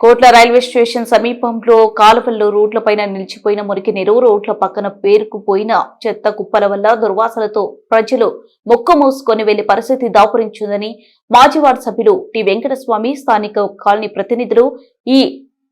కోట్ల railway station సమీపంలో కాలువల్లో రోడ్లపైన నిలిచిపోయిన మురికి నీరు రోడ్ల పక్కన పేరుకుపోయిన చెత్త కుప్పల వల్ల దుర్వాసనతో ప్రజలు మొక్క మూసుకొని వెళ్ళే పరిస్థితి దాపురించిందని మాజీ వార్డు సభ్యులు టి వెంకటస్వామి స్థానిక కాలనీ ప్రతినిధులు ఈ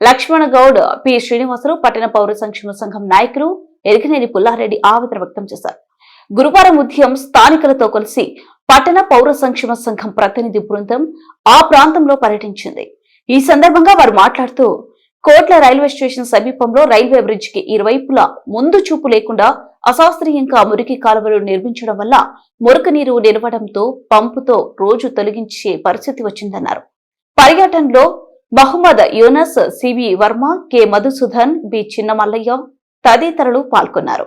లక్ష్మణ గౌడ్ పి శ్రీనివాసరావు పట్టణ పౌర సంక్షేమ సంఘం నాయకులు ఎరిగినేని పుల్లారెడ్డి ఆవేదన వ్యక్తం చేశారు. గురువారం ఉదయం స్థానికులతో కలిసి పట్టణ పౌర సంక్షేమ సంఘం ప్రతినిధి బృందం ఆ ప్రాంతంలో పర్యటించింది. ఈ సందర్భంగా వారు మాట్లాడుతూ కోట్ల రైల్వే స్టేషన్ సమీపంలో రైల్వే బ్రిడ్జ్కి ఇరువైపులా ముందు చూపు లేకుండా అశాస్త్రీయంగా మురికి కాలువలు నిర్మించడం వల్ల మురికి నీరు నిలవడంతో పంపుతో రోజు తొలగించే పరిస్థితి వచ్చిందన్నారు. పర్యటనలో Mohammed Yunus C V Varma K Madhusudan B Chinnamallaiah తదితరులు పాల్గొన్నారు.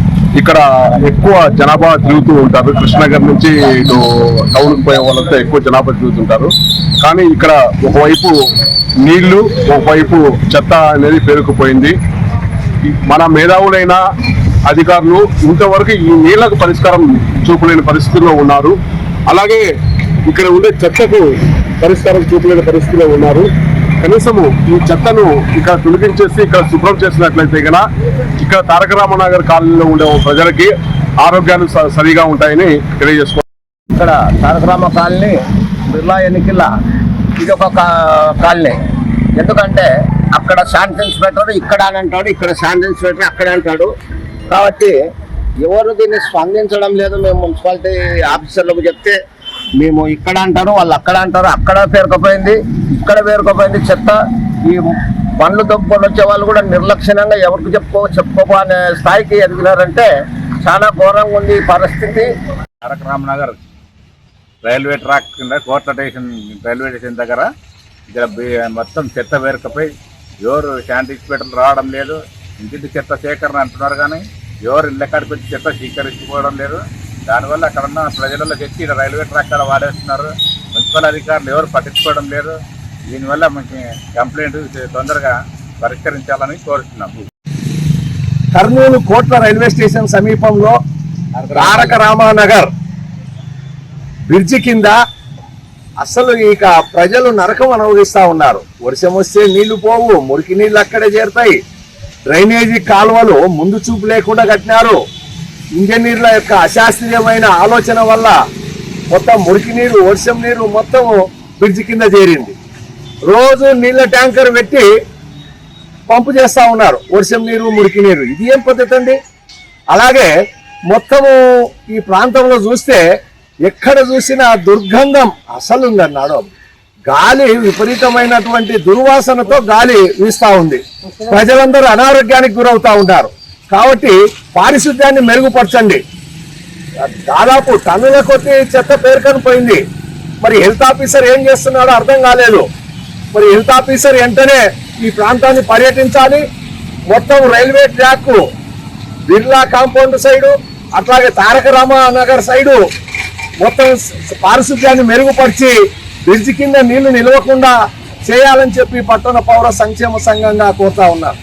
ఇక్కడ ఎక్కువ జనాభా తిరుగుతూ ఉంటారు. కృష్ణనగర్ నుంచి ఇటు టౌన్ పోయే వాళ్ళంతా ఎక్కువ జనాభా తిరుగుతుంటారు. కానీ ఇక్కడ ఒకవైపు నీళ్ళు ఒకవైపు చెత్త అనేది పేరుకుపోయింది. మన మేధావులైన అధికారులు ఇంతవరకు ఈ నీళ్ళకు పరిష్కారం చూపలేని పరిస్థితుల్లో ఉన్నారు. అలాగే ఇక్కడ ఉండే చెత్తకు పరిష్కారం చూపలేని పరిస్థితిలో ఉన్నారు. కనీసము ఈ చెత్తను ఇక్కడ తొలగించేసి ఇక్కడ శుభ్రం చేసినట్లయితే కదా ఇక్కడ తారక రామనగర్ కాలనీలో ఉండే ప్రజలకి ఆరోగ్యాలు స- సరిగా ఉంటాయని తెలియజేసుకో ఇక్కడ తారకరామ కాలనీ బిర్లా ఎన్నికల ఇది ఒక కాలనీ. ఎందుకంటే అక్కడ శాంతి ఇన్స్పెక్టర్ ఇక్కడ అని అంటాడు ఇక్కడ శాంతి ఇన్స్పెక్టర్ అక్కడ అంటాడు. కాబట్టి ఎవరు దీన్ని స్పందించడం లేదు మేము మున్సిపాలిటీ ఆఫీసర్లకు చెప్తే మేము ఇక్కడ అంటారు వాళ్ళు అక్కడ అంటారు అక్కడ పేరుకుపోయింది ఇక్కడ పేరుకపోయింది చెత్త. ఈ పండ్లు దొబ్బలు వచ్చే వాళ్ళు కూడా నిర్లక్ష్యంగా ఎవరికి చెప్పుకో చెప్పుకో అనే స్థాయికి ఎదిగినారంటే చాలా ఘోరంగా ఉంది ఈ పరిస్థితి. తారక రామనగర్ రైల్వే ట్రాక్ కింద కోట్ల స్టేషన్ రైల్వే స్టేషన్ దగ్గర ఇక్కడ మొత్తం చెత్త పేరుకపోయి ఎవరు శాంతి ఇన్స్పెక్టర్లు రావడం లేదు ఇంటింటి చెత్త సేకరణ అంటున్నారు కానీ ఎవరు ఇళ్ళ కాడికి వచ్చి చెత్త స్వీకరించుకోవడం లేదు. దానివల్ల అక్కడ ఉన్న ప్రజలలో తెచ్చి ఇక్కడ రైల్వే ట్రాక్ వాడేస్తున్నారు. మున్సిపల్ అధికారులు ఎవరు పట్టించుకోవడం లేరు దీనివల్ల మనకి కంప్లైంట్ తొందరగా పరిష్కరించాలని కోరుతున్నాము కర్నూలు కోట్ల రైల్వే స్టేషన్ సమీపంలో తారక రామానగర్ బ్రిడ్జి కింద అసలు ఇక ప్రజలు నరకం అనుభవిస్తూ ఉన్నారు. వర్షం వస్తే నీళ్ళు పోవు మురికి నీళ్ళు అక్కడే చేరుతాయి. డ్రైనేజీ కాలువలు ముందు చూపు లేకుండా కట్టినారు. ఇంజనీర్ల యొక్క అశాస్త్రీయమైన ఆలోచన వల్ల మొత్తం మురికి నీరు వర్షం నీరు మొత్తం బ్రిడ్జి కింద చేరింది. రోజు నీళ్ళ ట్యాంకర్ పెట్టి పంపు చేస్తా ఉన్నారు. వర్షం నీరు మురికి నీరు. ఇది ఏం పద్ధతి అండి? అలాగే మొత్తము ఈ ప్రాంతంలో చూస్తే ఎక్కడ చూసినా దుర్గంధం అసలు ఉందన్నాడు. గాలి విపరీతమైనటువంటి దుర్వాసనతో గాలి వీస్తూ ఉంది. ప్రజలందరూ అనారోగ్యానికి గురవుతూ ఉంటారు కాబట్టి పారిశుద్ధ్యాన్ని మెరుగుపరచండి. దాదాపు టన్నుల కొద్ది చెత్త పేరుకొని పోయింది. మరి హెల్త్ ఆఫీసర్ ఏం చేస్తున్నాడో అర్థం కాలేదు. మరి హెల్త్ ఆఫీసర్ వెంటనే ఈ ప్రాంతాన్ని పర్యటించాలి. మొత్తం railway track Birla compound side అట్లాగే తారక రామనగర్ సైడు మొత్తం పారిశుద్ధ్యాన్ని మెరుగుపరిచి బ్రిడ్జి కింద నీళ్ళు నిలవకుండా చేయాలని చెప్పి పట్టణ పౌర సంక్షేమ సంఘంగా కోరుతా ఉన్నారు.